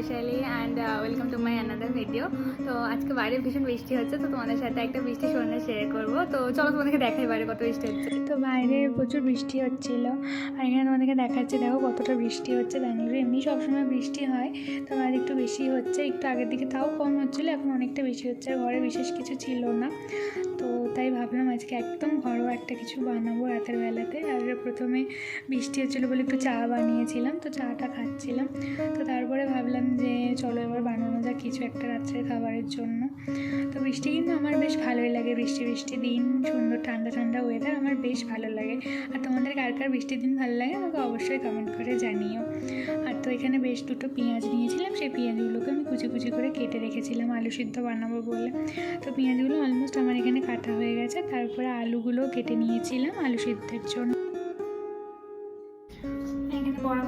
Baishali and welcome to my another video তো আজকে বাইরে ভীষণ বৃষ্টি হচ্ছে, তো তোমাদের সাথে একটা বৃষ্টি সন্ধ্যা শেয়ার করব। তো চলো তোমাদেরকে দেখাই বাইরে কত বৃষ্টি হচ্ছে। তো বাইরে প্রচুর বৃষ্টি হচ্ছিল, আর এখানে তোমাদেরকে দেখাচ্ছে, দেখো কতটা বৃষ্টি হচ্ছে ব্যাঙ্গালোরে। এমনি সবসময় বৃষ্টি হয়, তো আজ একটু বেশি হচ্ছে, একটু আগের দিকে তাও কম হচ্ছিল, এখন অনেকটা বেশি হচ্ছে ঘরে বিশেষ কিছু ছিল না। তো তাই ভাবলাম আজকে একদম ঘরোয়া একটা কিছু বানাবো রাতের বেলাতে। আর প্রথমে বৃষ্টি হচ্ছিল বলে একটু চা বানিয়েছিলাম, তো চাটা খাচ্ছিলাম। তো তারপরে ভাবলাম যে চলো এবার বানানো যাক কিছু একটা রাত্রের খাবারের জন্য। তো বৃষ্টি কিন্তু আমার বেশ ভালোই লাগে, বৃষ্টি বৃষ্টি দিন, সুন্দর ঠান্ডা ঠান্ডা ওয়েদার আমার বেশ ভালো লাগে। আর তোমাদের কার কার বৃষ্টির দিন ভালো লাগে আমাকে অবশ্যই কমেন্ট করে জানিও। আর তো এখানে বেশ দুটো পেঁয়াজ নিয়েছিলাম, সেই পেঁয়াজগুলোকে আমি কুচি কুচি করে কেটে রেখেছিলাম আলু সিদ্ধ বানাবো বলে। তো পেঁয়াজগুলো অলমোস্ট আমার এখানে কাটা হয়ে গেছে তারপরে আলুগুলো কেটে নিয়েছিলাম আলু সিদ্ধের জন্য। বড়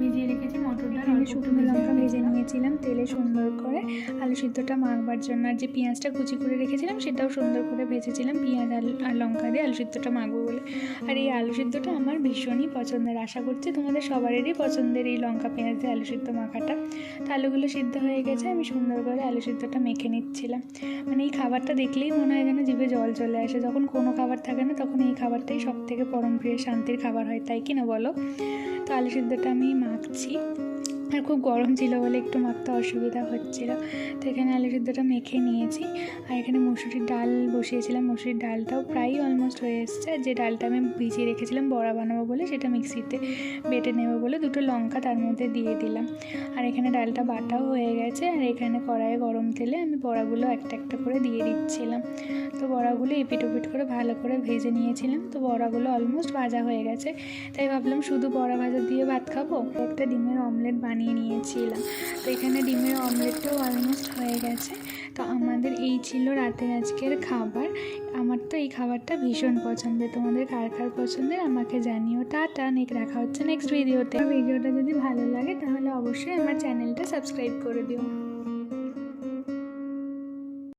ভিজিয়ে রেখেছি মটর আমি শুকনো লঙ্কা ভেজে নিয়েছিলাম, তেলে সুন্দর করে আলু সিদ্ধটা মাখবার জন্য। আর যে পেঁয়াজটা কুচি করে রেখেছিলাম, সেটাও সুন্দর করে ভেজেছিলাম, পেঁয়াজ আলু আর লঙ্কা দিয়ে আলু সিদ্ধটা মাখবো বলে। আর এই আলু সিদ্ধটা আমার ভীষণই পছন্দের। আশা করছি তোমাদের সবারই পছন্দের এই লঙ্কা পেঁয়াজ দিয়ে আলু সিদ্ধ মাখাটা। তো আলুগুলো সিদ্ধ হয়ে গেছে, আমি সুন্দর করে আলু সিদ্ধটা মেখে নিচ্ছিলাম। মানে এই খাবারটা দেখলেই মনে হয় যেন জিভে জল চলে আসে। যখন কোনো খাবার থাকে না, তখন এই খাবারটাই সব থেকে পরম প্রিয় শান্তির খাবার হয়, তাই কি না বলো? তো আলু সিদ্ধটা আমি মাখছি। আর খুব গরম ছিল বলে একটু মাখতে অসুবিধা হচ্ছিল। তো এখানে আলু সিদ্ধটা মেখে নিয়েছি। আর এখানে মুসুরির ডাল বসিয়েছিলাম। মুসুরির ডালটাও প্রায় অলমোস্ট হয়ে এসছে। যে ডালটা আমি ভিজিয়ে রেখেছিলাম বড়া বানাবো বলে সেটা মিক্সিতে বেটে নেব বলে দুটো লঙ্কা তার মধ্যে দিয়ে দিলাম। আর এখানে ডালটা বাটাও হয়ে গেছে। আর এখানে কড়াইয়ে গরম তেলে আমি বড়াগুলো একটা একটা করে দিয়ে দিচ্ছিলাম। তো বড়াগুলো এপিট ওপিট করে ভালো করে ভেজে নিয়েছিলাম। তো বড়াগুলো অলমোস্ট ভাজা হয়ে গেছে। তাই ভাবলাম শুধু বড়া ভাজা দিয়ে ভাত খাব? একটা ডিমের অমলেট বানিয়ে নিয়েছিলাম। তো এখানে ডিমের অমলেটটাও অলমোস্ট হয়ে গেছে। তো আমাদের এই ছিল রাতের আজকের খাবার। আমার তো এই খাবারটা ভীষণ পছন্দের। তোমাদের কার কার পছন্দের আমাকে জানিও। টাটা, নেক রাখা হচ্ছে নেক্সট ভিডিওতে ভিডিওটা যদি ভালো লাগে তাহলে অবশ্যই আমার চ্যানেলটা সাবস্ক্রাইব করে দিও।